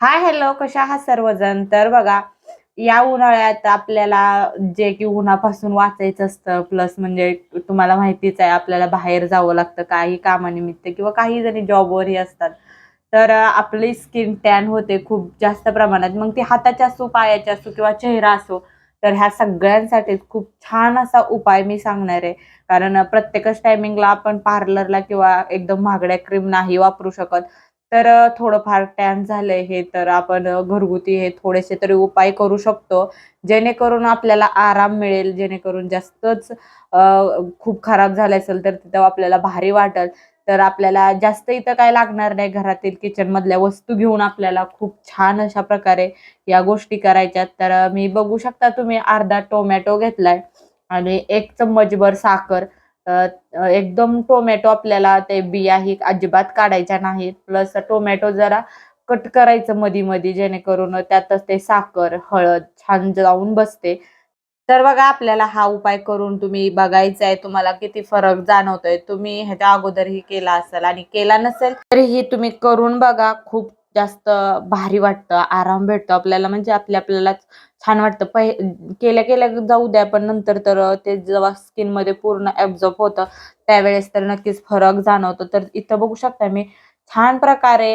Hi hello कशा आहात सर्वजण? तर बघा या उन्हाळ्यात आपल्याला जे की उन्हापासून वाचायचं असतं प्लस म्हणजे तुम्हाला माहितीच आहे आपल्याला बाहेर जावं लागतं काही कामानिमित्त किंवा काही जणी जॉबवरही असतात. तर आपली स्किन टॅन होते खूप जास्त प्रमाणात. मग ती हाताच्या असो पायाच्या असो किंवा चेहरा असो तर ह्या सगळ्यांसाठी खूप छान असा उपाय मी सांगणार आहे. कारण प्रत्येकच टायमिंगला आपण पार्लरला किंवा एकदम महागड्या क्रीम नाही वापरू शकत. तर थोडंफार टॅन झालंय हे तर आपण घरगुती हे थोडेसे तरी उपाय करू शकतो. जेणेकरून आपल्याला आराम मिळेल जेणेकरून जास्तच खूप खराब झालं असेल तर तिथं आपल्याला भारी वाटेल. तर आपल्याला जास्त इथं काय लागणार नाही घरातील किचनमधल्या वस्तू घेऊन आपल्याला खूप छान अशा प्रकारे या गोष्टी करायच्यात. तर मी बघू शकता तुम्ही अर्धा टोमॅटो घेतलाय आणि एक चम्मचभर साखर. एकदम टोमॅटो आपल्याला ते बियाही अजिबात काढायच्या नाहीत. प्लस टोमॅटो जरा कट करायचं मधी मधी जेणेकरून त्यातच ते साखर हळद छान जाऊन बसते. तर बघा आपल्याला हा उपाय करून तुम्ही बघायचा आहे तुम्हाला किती फरक जाणवतोय. तुम्ही ह्याच्या अगोदरही केला असेल आणि केला नसेल तरीही तुम्ही करून बघा. खूप जास्त भारी वाटतं. आराम भेटतो आपल्याला. म्हणजे आपल्या आपल्याला छान वाटतं. पहि केल्या केल्या जाऊ द्या पण नंतर तर ते जेव्हा स्किनमध्ये पूर्ण ऍब्झॉर्ब होतं त्यावेळेस तर नक्कीच फरक जाणवतो. तर इथं बघू शकता मी छान प्रकारे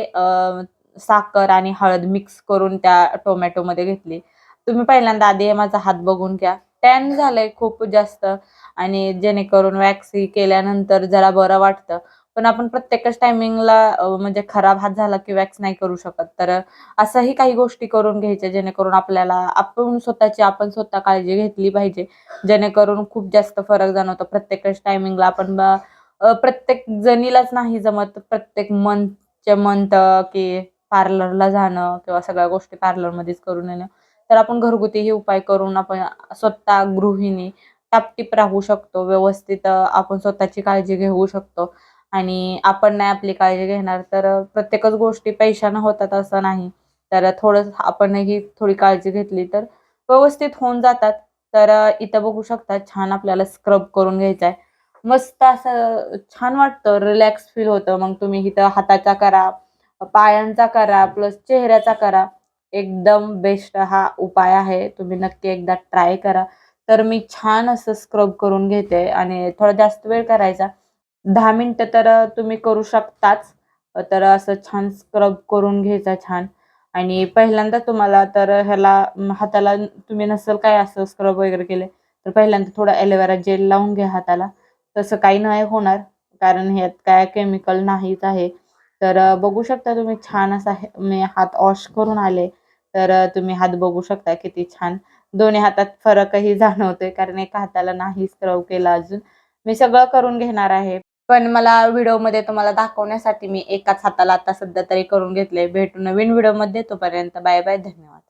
साखर आणि हळद मिक्स करून त्या टोमॅटोमध्ये घेतली. तुम्ही पहिल्यांदा आधी हे माझा हात बघून घ्या. टॅन झालंय खूप जास्त आणि जेणेकरून वॅक्स केल्यानंतर जरा बरं वाटतं. पण आपण प्रत्येकच टायमिंगला म्हणजे खराब हात झाला की वॅक्स नाही करू शकत. तर असंही काही गोष्टी करून घ्यायच्या जेणेकरून आपल्याला आपण स्वतःची आपण स्वतः काळजी घेतली पाहिजे. जेणेकरून खूप जास्त फरक जाणवतो. प्रत्येकच टायमिंगला आपण प्रत्येक जणीलाच नाही जमत प्रत्येक मंथच्या मंथ की पार्लरला जाणं किंवा सगळ्या गोष्टी पार्लरमध्येच करून येणं. तर आपण घरगुती हे उपाय करून आपण स्वतः गृहिणी टापटीप राहू शकतो. व्यवस्थित आपण स्वतःची काळजी घेऊ शकतो. आणि आपण नाही आपली काळजी घेणार तर प्रत्येकच गोष्टी पैशानं होतात असं नाही. तर थोडं आपणही थोडी काळजी घेतली तर व्यवस्थित होऊन जातात. तर इथं बघू शकता छान आपल्याला स्क्रब करून घ्यायचं आहे मस्त असं छान वाटतं रिलॅक्स फील होतं. मग तुम्ही इथं हाताचा करा पायांचा करा प्लस चेहऱ्याचा करा. एकदम बेस्ट हा उपाय आहे. तुम्ही नक्की एकदा ट्राय करा. तर मी छान असं स्क्रब करून घेते आणि थोडा जास्त वेळ करायचा. दहा मिनटं तर तुम्ही करू शकताच. तर असं छान स्क्रब करून घ्यायचा छान. आणि पहिल्यांदा तुम्हाला तर ह्याला हाताला तुम्ही नसेल काय असं स्क्रब वगैरे केले तर पहिल्यांदा थोडा ॲलोवेरा जेल लावून घ्या हाताला. तसं काही नाही होणार कारण ह्यात काय केमिकल नाहीच आहे. तर बघू शकता तुम्ही छान असा मी हात वॉश करून आले तर तुम्ही हात बघू शकता किती छान. दोन्ही हातात फरकही जाणवतोय कारण एका हाताला नाही स्क्रब केला अजून. मी सगळं करून घेणार आहे. पण मला व्हिडिओमध्ये तुम्हाला दाखवण्यासाठी मी एकाच हाताला आता सध्या तरी करून घेतले भेटू नवीन व्हिडिओमध्ये तोपर्यंत बाय बाय धन्यवाद.